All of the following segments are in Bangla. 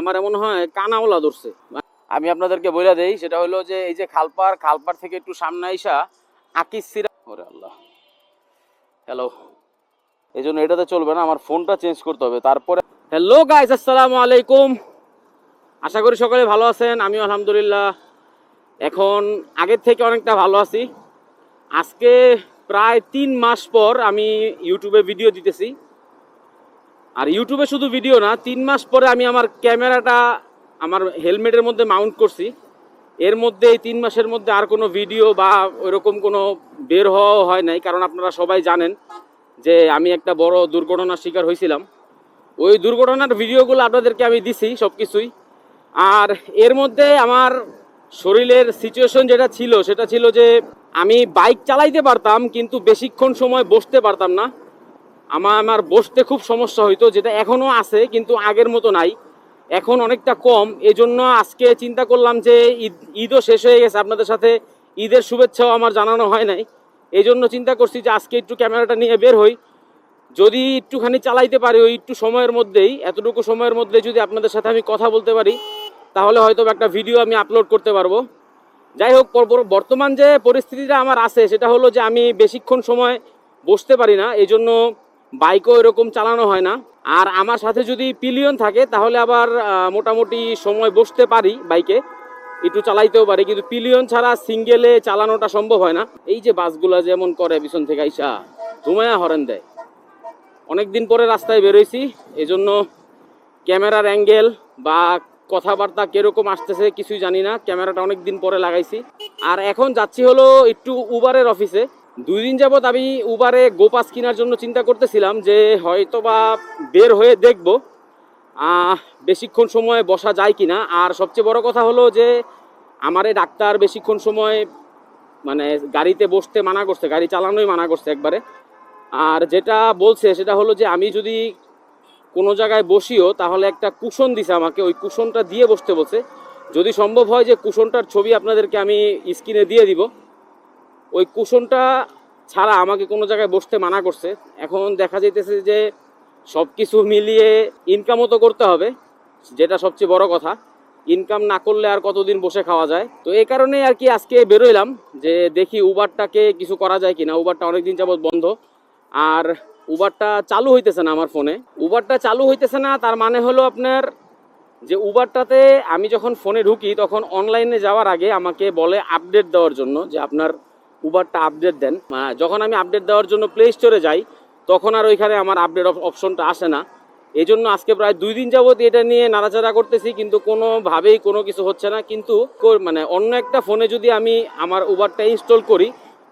আমার এমন হয় কানাওলা ধরছে। আমি আপনাদেরকে বলে দেই সেটা হলো যে এই যে খালপার খালপার থেকে একটু সামনে আইসা আকিস সিরা ওরে আল্লাহ। হ্যালো এই জন্য এটাতে চলবে না আমার ফোনটা চেঞ্জ করতে হবে। তারপরে হ্যালো গাইস আসসালামু আলাইকুম। আশা করি সকলে ভালো আছেন আমিও আলহামদুলিল্লাহ। এখন আগের থেকে অনেকটা ভালো আছি। আজকে প্রায় তিন মাস পর আমি ইউটিউবে ভিডিও দিতেছি। আর ইউটিউবে শুধু ভিডিও না, তিন মাস পরে আমি আমার ক্যামেরাটা, আমার হেলমেটের মধ্যে মাউন্ট করছি। এর মধ্যে, এই তিন মাসের মধ্যে আর কোনো ভিডিও বা ওইরকম কোনো বের হওয়াও হয় নাই, কারণ আপনারা সবাই জানেন যে আমি একটা বড় দুর্ঘটনার শিকার হয়েছিলাম। ওই দুর্ঘটনার ভিডিওগুলো আপনাদেরকে আমি দিছি সব কিছুই আর এর মধ্যে আমার শরীরের সিচুয়েশন যেটা ছিল, সেটা ছিল যে আমি বাইক চালাইতে পারতাম, কিন্তু বেশিক্ষণ সময় বসতে পারতাম না। আমার আমার বসতে খুব সমস্যা হইতো, যেটা এখনও আছে কিন্তু আগের মতো নাই। এখন অনেকটা কম। এজন্য আজকে চিন্তা করলাম যে ঈদ, ঈদও শেষ হয়ে গেছে। আপনাদের সাথে ঈদের শুভেচ্ছাও আমার জানানো হয় নাই। এই জন্য চিন্তা করছি যে আজকে একটু ক্যামেরাটা নিয়ে বের হই। যদি একটুখানি চালাইতে পারি ওই একটু সময়ের মধ্যেই, এতটুকু সময়ের মধ্যে যদি আপনাদের সাথে আমি কথা বলতে পারি, তাহলে হয়তো একটা ভিডিও আমি আপলোড করতে পারব। যাই হোক বর্তমান যে পরিস্থিতিটা আমার আছে, সেটা হলো যে আমি বেশিক্ষণ সময় বসতে পারি না। এই জন্য বাইকও এরকম চালানো হয় না। আর আমার সাথে যদি পিলিয়ন থাকে, তাহলে আবার মোটামুটি সময় বসতে পারি বাইকে। একটু চালাইতেও পারি, কিন্তু পিলিয়ন ছাড়া সিঙ্গেলে চালানোটা সম্ভব হয় না। এই যে বাসগুলা যেমন করে পিছন থেকে আইসা ধুমায়া হরেন দেয়। অনেকদিন পরে রাস্তায় বেরোইছি এই জন্য ক্যামেরার অ্যাঙ্গেল বা কথাবার্তা কীরকম আসতেছে কিছুই জানি না। ক্যামেরাটা অনেক দিন পরে লাগাইছি। আর এখন যাচ্ছি হলো একটু উবারের অফিসে দুই দিন যাবত আমি উবারে গোপাস কেনার জন্য চিন্তা করতেছিলাম যে হয়তো বা বের হয়ে দেখব। বেশিক্ষণ সময় বসা যায় কি না আর সবচেয়ে বড় কথা হলো যে আমারে ডাক্তার বেশিক্ষণ সময় মানে গাড়িতে বসতে মানা করছে, গাড়ি চালানোই মানা করছে একবারে। আর যেটা বলছে সেটা হলো যে আমি যদি কোনো জায়গায় বসিও তাহলে একটা কুশন দিছে আমাকে, ওই কুশনটা দিয়ে বসতে বলছে। যদি সম্ভব হয় যে কুশনটার ছবি আপনাদেরকে আমি স্ক্রিনে দিয়ে দিব। ওই কুশনটা ছাড়া আমাকে কোনো জায়গায় বসতে মানা করছে। এখন দেখা যাইতেছে যে সব কিছু মিলিয়ে ইনকামও তো করতে হবে, যেটা সবচেয়ে বড় কথা। ইনকাম না করলে আর কতদিন বসে খাওয়া যায়? তো এই কারণেই আর কি আজকে বেরোইলাম যে দেখি উবারটাকে কিছু করা যায় কিনা। উবারটা অনেকদিন যাবত বন্ধ। আর উবারটা চালু হইতেছে না আমার ফোনে। উবারটা চালু হইতেছে না, তার মানে হলো আপনার যে উবারটাতে আমি যখন ফোনে ঢুকি, তখন অনলাইনে যাওয়ার আগে আমাকে বলে আপডেট দেওয়ার জন্য যে আপনার উবারটা আপডেট দেন। যখন আমি আপডেট দেওয়ার জন্য প্লে স্টোরে যাই, তখন আর ওইখানে আমার আপডেট অপশনটা আসে না। এই জন্য আজকে প্রায় দুই দিন যাবত এটা নিয়ে নাড়াচাড়া করতেছি, কিন্তু কোনোভাবেই কোনো কিছু হচ্ছে না। কিন্তু মানে অন্য একটা ফোনে যদি আমি আমার উবারটা ইনস্টল করি,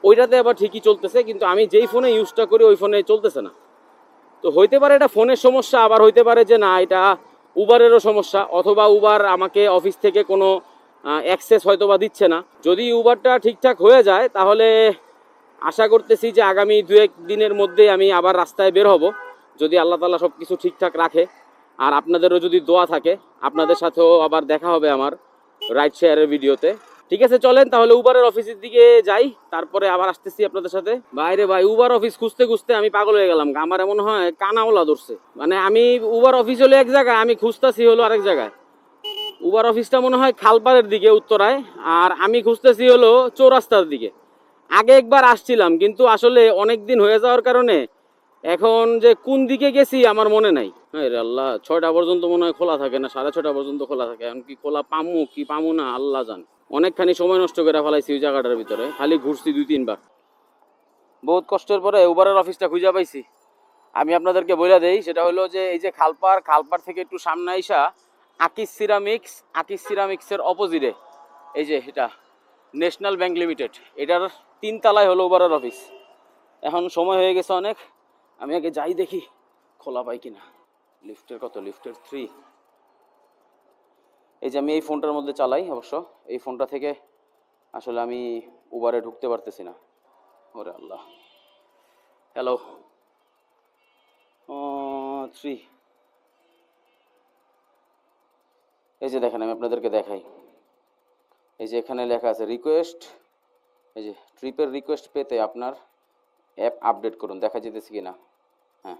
ওইটাতে আবার ঠিকই চলতেছে, কিন্তু আমি যেই ফোনে ইউজটা করি, ওই ফোনে চলতেছে না। তো হইতে পারে এটা ফোনের সমস্যা, আবার হইতে পারে যে না, এটা উবারেরও সমস্যা, অথবা উবার আমাকে অফিস থেকে কোনো অ্যাক্সেস হয়তো বা দিচ্ছে না। যদি উবারটা ঠিকঠাক হয়ে যায়, তাহলে আশা করতেছি যে আগামী দু এক দিনের মধ্যে আমি আবার রাস্তায় বের হব। যদি আল্লাহ তালা সব কিছু ঠিকঠাক রাখে। আর আপনাদেরও যদি দোয়া থাকে, আপনাদের সাথেও আবার দেখা হবে আমার রাইড শেয়ারের ভিডিওতে। ঠিক আছে, চলেন তাহলে উবারের অফিসের দিকে যাই। তারপরে আবার আসতেছি আপনাদের সাথে। বাইরে ভাই উবার অফিস খুঁজতে খুঁজতে আমি পাগল হয়ে গেলাম। আমার এমন হয় কানাওলা ধরছে। মানে আমি উবার অফিস হলো এক জায়গায়, আমি খুঁজতেছি হলো আরেক জায়গায়। উবার অফিসটা মনে হয় খালপাড়ের দিকে, উত্তরায়। আর আমি খুঁজতেছি হলো চৌরাস্তার দিকে। আগে একবার আসছিলাম, কিন্তু আসলে অনেক দিন হয়ে যাওয়ার কারণে এখন যে কোন দিকে গেছি আমার মনে নাই। আল্লাহ, ছয়টা পর্যন্ত মনে হয় খোলা থাকে না, সাড়ে ছটা পর্যন্ত খোলা থাকে। এখন কি খোলা পামু, কি পামু না, আল্লাহ জান। অনেকখানি সময় নষ্ট করে ফেলাইছি ওই জায়গাটার ভিতরে, খালি ঘুরছি দুই, তিনবার। বহুত কষ্টের পরে উবারের অফিসটা খুঁজে পাইছি। আমি আপনাদেরকে বলে দেই, সেটা হলো যে এই যে খালপার খালপার থেকে একটু সামনে আইসা আকিস সিরামিক্স আকিস সিরামিক্সের অপোজিটে এই যে এটা ন্যাশনাল ব্যাংক লিমিটেড এটার তিন তলায় হলো উবারের অফিস এখন সময় হয়ে গেছে অনেক। আমি আগে যাই দেখি, খোলা পাই কিনা। লিফটের কত? লিফটের থ্রি এই যে আমি এই ফোনটার মধ্যে চালাই অবশ্য। এই ফোনটা থেকে আসলে আমি উবারে ঢুকতে পারতেছি না। ওরে আল্লাহ। হ্যালো থ্রি এই যে দেখেন, আমি আপনাদেরকে দেখাই। এই যে এখানে লেখা আছে রিকোয়েস্ট এই যে ট্রিপের রিকোয়েস্ট পেতে আপনার অ্যাপ আপডেট করুন। দেখা যেতেছে কি না হ্যাঁ।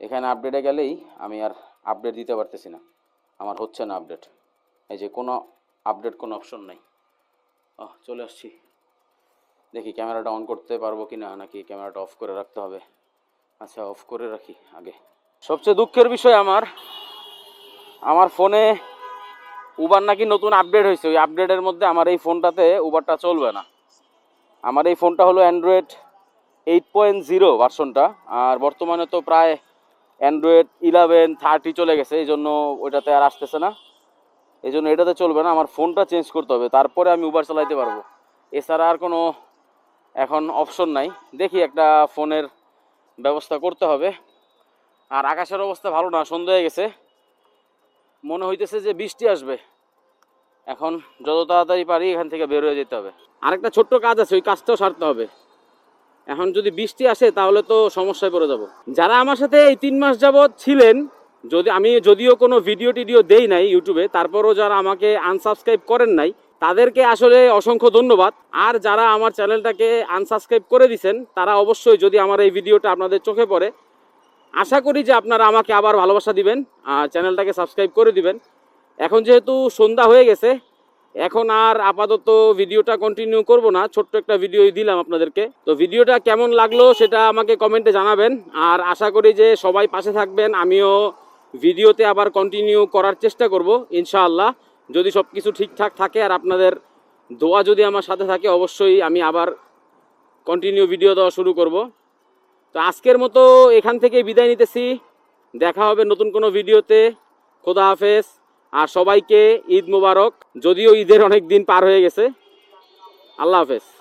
এখানে আপডেটে গেলেই আমি আর আপডেট দিতে পারতেছি না। আমার হচ্ছে না আপডেট এই যে, কোনো আপডেট কোনো অপশন নাই। ও চলে আসছি। দেখি ক্যামেরাটা অন করতে পারব কি না নাকি ক্যামেরাটা অফ করে রাখতে হবে? আচ্ছা অফ করে রাখি আগে। সবচেয়ে দুঃখের বিষয় আমার আমার ফোনে উবার নাকি নতুন আপডেট হয়েছে। ওই আপডেটের মধ্যে আমার এই ফোনটাতে উবারটা চলবে না। আমার এই ফোনটা হলো অ্যান্ড্রয়েড এইট পয়েন্ট জিরো ভার্সনটা আর বর্তমানে তো প্রায় অ্যান্ড্রয়েড ইলেভেন থার্টি চলে গেছে। এই জন্য ওইটাতে আর আসতেছে না। এই জন্য এটাতে চলবে না। আমার ফোনটা চেঞ্জ করতে হবে। তারপরে আমি উবার চালাইতে পারব। এছাড়া আর কোনো এখন অপশন নাই। দেখি একটা ফোনের ব্যবস্থা করতে হবে। আর আকাশের অবস্থা ভালো না। সন্ধ্যা হয়ে গেছে। মনে হইতেছে যে বৃষ্টি আসবে। এখন যত তাড়াতাড়ি পারি এখান থেকে বের হয়ে যেতে হবে। আরেকটা ছোট্ট কাজ আছে, ওই কাজটাও সারতে হবে। এখন যদি বৃষ্টি আসে, তাহলে তো সমস্যায় পড়ে যাব। যারা আমার সাথে এই তিন মাস যাবৎ ছিলেন, যদি আমি যদিও কোনো ভিডিও টিডিও দেই নাই ইউটিউবে, তারপরও যারা আমাকে আনসাবস্ক্রাইব করেন নাই, তাদেরকে আসলে অসংখ্য ধন্যবাদ। আর যারা আমার চ্যানেলটাকে আনসাবস্ক্রাইব করে দিছেন, তারা অবশ্যই যদি আমার এই ভিডিওটা আপনাদের চোখে পড়ে আশা করি যে আপনারা আমাকে আবার ভালোবাসা দিবেন, আর চ্যানেলটাকে সাবস্ক্রাইব করে দিবেন। এখন যেহেতু সন্ধ্যা হয়ে গেছে, এখন আর আপাতত ভিডিওটা কন্টিনিউ করব না, ছোট্ট একটা ভিডিও দিলাম আপনাদেরকে। তো ভিডিওটা কেমন লাগল সেটা আমাকে কমেন্টে জানাবেন, আর আশা করি যে সবাই পাশে থাকবেন, আমিও ভিডিওতে আবার কন্টিনিউ করার চেষ্টা করব, ইনশাআল্লাহ। যদি সব কিছু ঠিকঠাক থাকে আর আপনাদের দোয়া যদি আমার সাথে থাকে, অবশ্যই আমি আবার কন্টিনিউ ভিডিও দেওয়া শুরু করব। তো আজকের মতো এখান থেকে বিদায় নিতেছি। দেখা হবে নতুন কোনো ভিডিওতে। খোদা হাফেজ। আর সবাইকে ঈদ মোবারক, যদিও ঈদের অনেক দিন পার হয়ে গেছে। আল্লাহ হাফেজ।